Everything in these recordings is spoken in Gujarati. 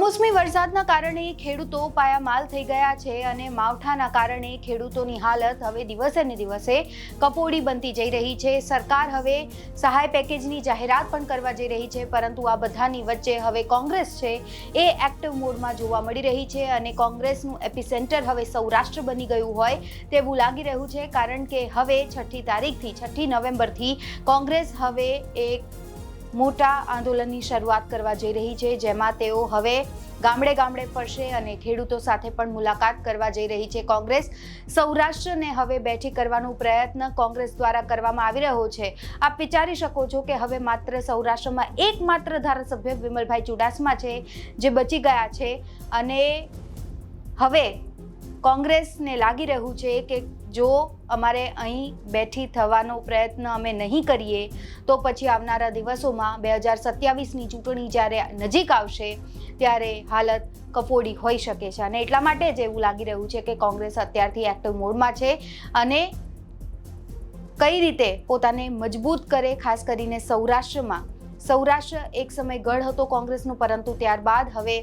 કમોસમી વરસાદના કારણે ખેડૂતો પાયામાલ થઈ ગયા છે અને માવઠાના કારણે ખેડૂતોની હાલત હવે દિવસે ને દિવસે કપોડી બનતી જઈ રહી છે. સરકાર હવે સહાય પેકેજની જાહેરાત પણ કરવા જઈ રહી છે, પરંતુ આ બધાની વચ્ચે હવે કોંગ્રેસ છે એ એક્ટિવ મોડમાં જોવા મળી રહી છે અને કોંગ્રેસનું એપિસેન્ટર હવે સૌરાષ્ટ્ર બની ગયું હોય તેવું લાગી રહ્યું છે, કારણ કે હવે છઠ્ઠી તારીખથી છઠ્ઠી નવેમ્બરથી કોંગ્રેસ હવે એક મોટા આંદોલનની શરૂઆત કરવા જઈ રહી છે, જેમાં તેઓ હવે ગામડે ગામડે ફરશે અને ખેડૂતો સાથે પણ મુલાકાત કરવા જઈ રહી છે. કોંગ્રેસ સૌરાષ્ટ્રને હવે બેઠી કરવાનો પ્રયત્ન કોંગ્રેસ દ્વારા કરવામાં આવી રહ્યો છે. આપ વિચારી શકો છો કે હવે માત્ર સૌરાષ્ટ્રમાં એકમાત્ર ધારાસભ્ય વિમલભાઈ ચુડાસમા છે, જે બચી ગયા છે. અને હવે કોંગ્રેસને લાગી રહ્યું છે કે જો અમારે અહીં બેઠી થવાનો પ્રયત્ન અમે નહીં કરીએ, તો પછી આવનારા દિવસોમાં બે હજાર સત્યાવીસની ચૂંટણી જ્યારે નજીક આવશે, ત્યારે હાલત કફોડી હોઈ શકે છે. અને એટલા માટે જ એવું લાગી રહ્યું છે કે કોંગ્રેસ અત્યારથી એક્ટિવ મોડમાં છે અને કઈ રીતે પોતાને મજબૂત કરે, ખાસ કરીને સૌરાષ્ટ્રમાં. સૌરાષ્ટ્ર એક સમય ગઢ હતો કોંગ્રેસનું, પરંતુ ત્યારબાદ હવે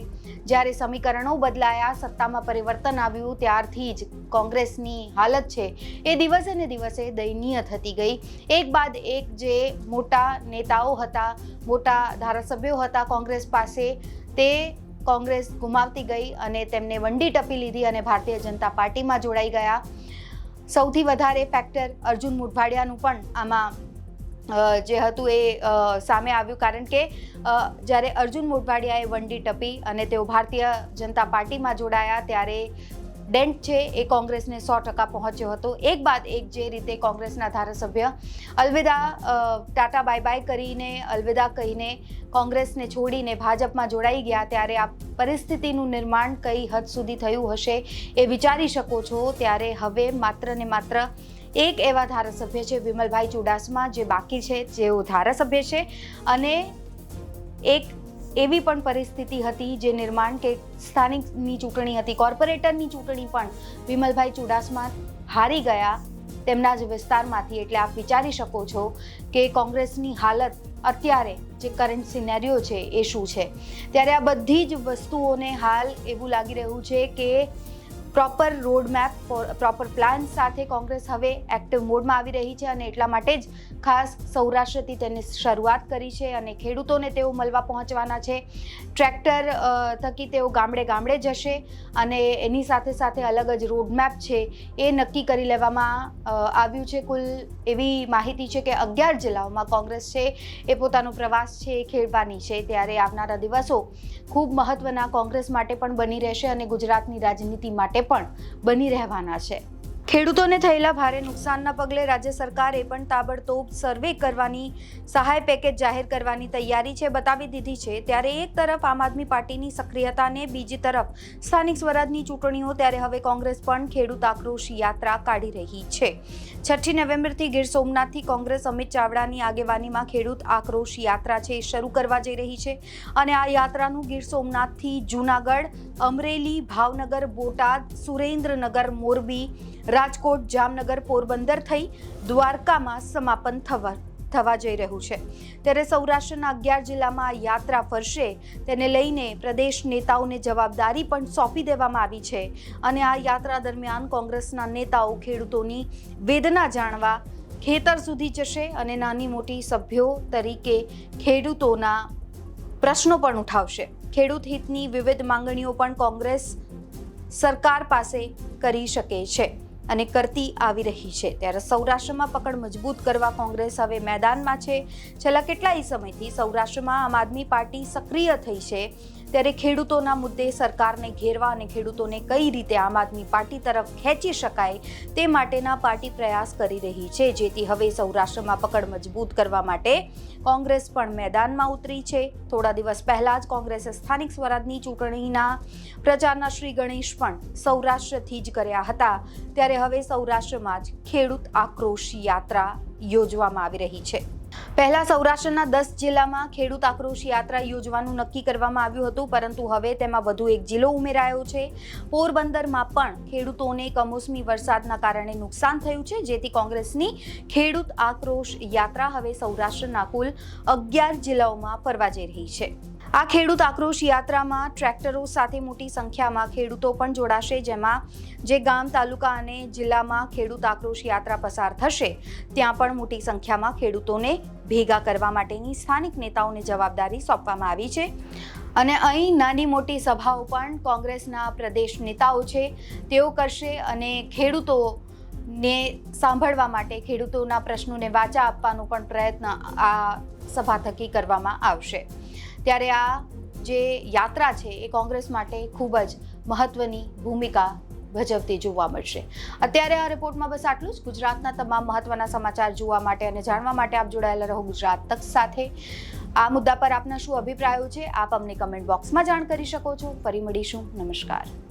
જ્યારે સમીકરણો બદલાયા, સત્તામાં પરિવર્તન આવ્યું, ત્યારથી જ કોંગ્રેસની હાલત છે. એ દિવસે ને દિવસે દયનીય થતી ગઈ. એક બાદ એક જે મોટા નેતાઓ હતા, મોટા ધારાસભ્યો હતા કોંગ્રેસ પાસે, તે કોંગ્રેસ ગુમાવતી ગઈ અને તેમને વંડી ટપી લીધી અને ભારતીય જનતા પાર્ટીમાં જોડાઈ ગયા. સૌથી વધારે ફેક્ટર અર્જુન મુઠભાડિયાનું પણ આમાં જે હતું એ સામે આવ્યું. કારણ કે જ્યારે અર્જુન મોઢવાડિયાએ વંડી ટપી અને તેઓ ભારતીય જનતા પાર્ટીમાં જોડાયા, ત્યારે ડેન્ટ છે એ કોંગ્રેસને સો ટકા પહોંચ્યો હતો. એક બાદ એક જે રીતે કોંગ્રેસના ધારાસભ્ય અલવિદા ટાટા બાય બાય કરીને, અલવિદા કહીને કોંગ્રેસને છોડીને ભાજપમાં જોડાઈ ગયા, ત્યારે આ પરિસ્થિતિનું નિર્માણ કઈ હદ સુધી થયું હશે એ વિચારી શકો છો. ત્યારે હવે માત્ર ને માત્ર એક એવા ધારાસભ્ય છે વિમલભાઈ ચુડાસમા, જે બાકી છે, જેઓ ધારાસભ્ય છે. અને એક એવી પણ પરિસ્થિતિ હતી જે નિર્માણ કે સ્થાનિકની ચૂંટણી હતી, કોર્પોરેટરની ચૂંટણી પણ વિમલભાઈ ચુડાસમા હારી ગયા તેમના જ વિસ્તારમાંથી. એટલે આપ વિચારી શકો છો કે કોંગ્રેસની હાલત અત્યારે જે કરંટ સિનેરિયો છે એ શું છે? ત્યારે આ બધી જ વસ્તુઓને હાલ એવું લાગી રહ્યું છે કે proper road map proper plan સાથે કોંગ્રેસ હવે એક્ટિવ મોડમાં આવી રહી છે અને એટલા માટે જ ખાસ સૌરાષ્ટ્રથી તેની શરૂઆત કરી છે અને ખેડૂતોને તેઓ મળવા પહોંચવાના છે. ટ્રેક્ટર થકી તેઓ ગામડે ગામડે જશે અને એની સાથે સાથે અલગ જ રોડ મેપ છે એ નક્કી કરી લેવામાં આવ્યું છે. કુલ એવી માહિતી છે કે અગિયાર જિલ્લાઓમાં કોંગ્રેસ છે, એ પોતાનો પ્રવાસ છે, એ ખેડવાની છે. ત્યારે આવનારા દિવસો ખૂબ મહત્વના કોંગ્રેસ માટે પણ બની રહેશે અને ગુજરાતની રાજનીતિ માટે પણ બની રહેવાના છે. ખેડૂતોને થયેલા ભારે નુકસાનના પગલે રાજ્ય સરકારે પણ તાબડતોબ સર્વે કરવાની સહાય પેકેજ જાહેર કરવાની તૈયારી છે, બતાવી દીધી છે. ત્યારે એક તરફ આમ આદમી પાર્ટીની સક્રિયતાને બીજી તરફ સ્થાનિક સ્વરાજની ચૂંટણીઓ, ત્યારે હવે કોંગ્રેસ પણ ખેડૂત આક્રોશ યાત્રા કાઢી રહી છે. છઠ્ઠી નવેમ્બરથી ગીર સોમનાથથી કોંગ્રેસ અમિત ચાવડાની આગેવાનીમાં ખેડૂત આક્રોશ યાત્રા છે, શરૂ કરવા જઈ રહી છે. અને આ યાત્રાનું ગીર સોમનાથથી જૂનાગઢ, અમરેલી, ભાવનગર, બોટાદ, સુરેન્દ્રનગર, મોરબી રાજકોટ, જામનગર, પોરબંદર થઈ દ્વારકામાં સમાપન થવા થવા જઈ રહ્યું છે. ત્યારે સૌરાષ્ટ્રના અગિયાર જિલ્લામાં યાત્રા ફરશે. તેને લઈને પ્રદેશ નેતાઓને જવાબદારી પણ સોંપી દેવામાં આવી છે અને આ યાત્રા દરમિયાન કોંગ્રેસના નેતાઓ ખેડૂતોની વેદના જાણવા ખેતર સુધી જશે અને નાની મોટી સભ્યો તરીકે ખેડૂતોના પ્રશ્નો પણ ઉઠાવશે. ખેડૂત હિતની વિવિધ માંગણીઓ પણ કોંગ્રેસ સરકાર પાસે કરી શકે છે. અને કરતી આવી રહી છે. ત્યારે સૌરાષ્ટ્રમાં પકડ મજબૂત કરવા કોંગ્રેસ હવે મેદાનમાં છે. છેલ્લા કેટલાય સમયથી સૌરાષ્ટ્રમાં આમ આદમી પાર્ટી સક્રિય થઈ છે. ત્યારે ખેડૂતોના મુદ્દે સરકારને ઘેરવા અને ખેડૂતોને કઈ રીતે આમ આદમી પાર્ટી તરફ ખેંચી શકાય તે માટેના પાર્ટી પ્રયાસ કરી રહી છે, જેથી હવે સૌરાષ્ટ્રમાં પકડ મજબૂત કરવા માટે કોંગ્રેસ પણ મેદાનમાં ઉતરી છે. થોડા દિવસ પહેલા જ કોંગ્રેસે સ્થાનિક સ્વરાજની ચૂંટણીના પ્રચારના શ્રી ગણેશ પણ સૌરાષ્ટ્રથી જ કર્યા હતા. ત્યારે હવે સૌરાષ્ટ્રમાં જ ખેડૂત આક્રોશ યાત્રા યોજવામાં આવી રહી છે. પહેલા સૌરાષ્ટ્રના દસ જિલ્લામાં ખેડૂત આક્રોશ યાત્રા યોજવાનું નક્કી કરવામાં આવ્યું હતું, પરંતુ હવે તેમાં વધુ એક જિલ્લો ઉમેરાયો છે. પોરબંદરમાં પણ ખેડૂતોને કમોસમી વરસાદના કારણે નુકસાન થયું છે, જેથી કોંગ્રેસની ખેડૂત આક્રોશ યાત્રા હવે સૌરાષ્ટ્રના કુલ અગિયાર જિલ્લાઓમાં ફરવા જઈ રહી છે. આ ખેડૂત આક્રોશ યાત્રામાં ટ્રેક્ટરો સાથે મોટી સંખ્યામાં ખેડૂતો પણ જોડાશે, જેમાં જે ગામ, તાલુકા અને જિલ્લામાં ખેડૂત આક્રોશ યાત્રા પસાર થશે, ત્યાં પણ મોટી સંખ્યામાં ખેડૂતોને ભેગા કરવા માટેની સ્થાનિક નેતાઓને જવાબદારી સોંપવામાં આવી છે. અને અહીં નાની મોટી સભાઓ પણ કોંગ્રેસના પ્રદેશ નેતાઓ છે, તેઓ કરશે અને ખેડૂતોને સાંભળવા માટે ખેડૂતોના પ્રશ્નોને વાચા આપવાનો પણ પ્રયત્ન આ સભા થકી કરવામાં આવશે. ત્યારે આ જે યાત્રા છે એ કોંગ્રેસ માટે ખૂબ જ મહત્વની ભૂમિકા ભજવતી જોવા મળશે. અત્યારે આ રિપોર્ટમાં બસ આટલું જ. ગુજરાતના તમામ મહત્વના સમાચાર જોવા માટે અને જાણવા માટે આપ જોડાયેલા રહો ગુજરાત તક સાથે. આ મુદ્દા પર આપના શું અભિપ્રાયો છે, આપ અમને કમેન્ટ બોક્સમાં જાણ કરી શકો છો. ફરી મળીશું. નમસ્કાર.